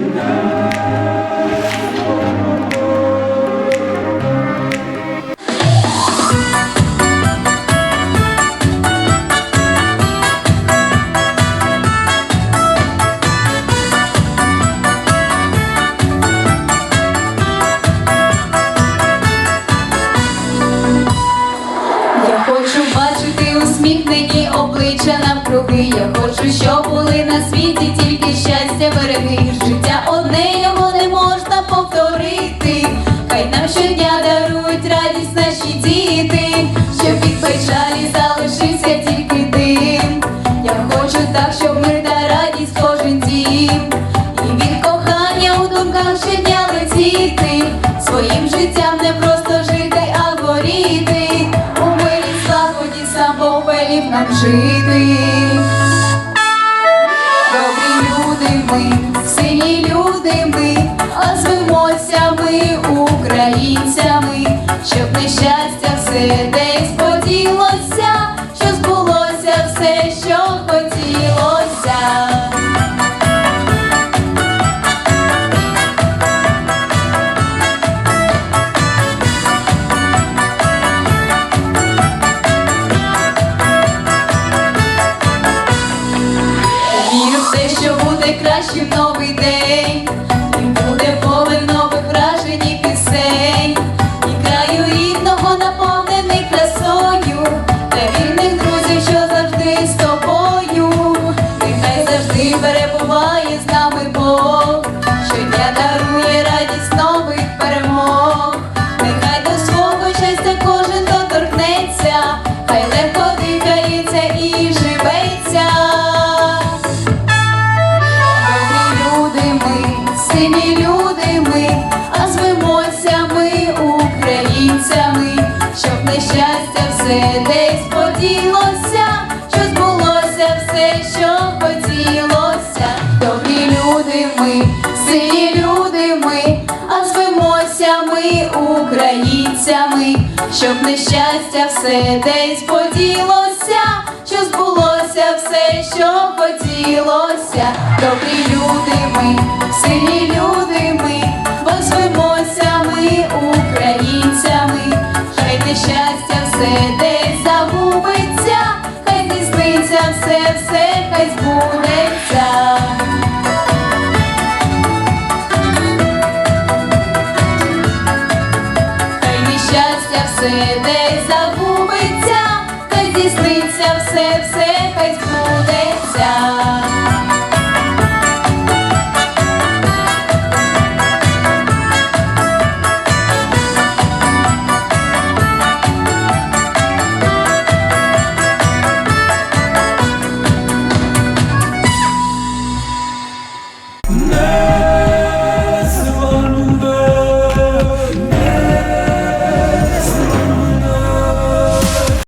Я хочу бачити усміхнені обличчя навкруги. Я хочу, щоб були на світі тільки печалі залишився тільки дим. Я хочу так, щоб мир та радість кожен дім. І від кохання у думках щодня летіти. Своїм життям не просто жити, а горіти. У мирі злагоді сам нам жити. Добрі люди ми, сильні люди ми, а ми українцями, щоб нещастя все десь те, що буде кращим новий день, і буде повен нових вражень і пісень, і краю рідного наповнений красою, та вірних друзів, що завжди з тобою, нехай завжди перебуває з нами Бог, сині люди ми, а звемося ми українцями, щоб нещастя все десь поділося, що збулося все, що хотілося. Добрі люди ми, сині люди ми, а звемося ми українцями, щоб нещастя все десь поділося, що збулося все, що хотілося, добрі люди ми, сильні люди ми, Возвимося ми українцями, хай не щастя, все десь забудеться. хай не здійсниться все, все, хай збудеться. Хай не щастя, все десь забудеться. fez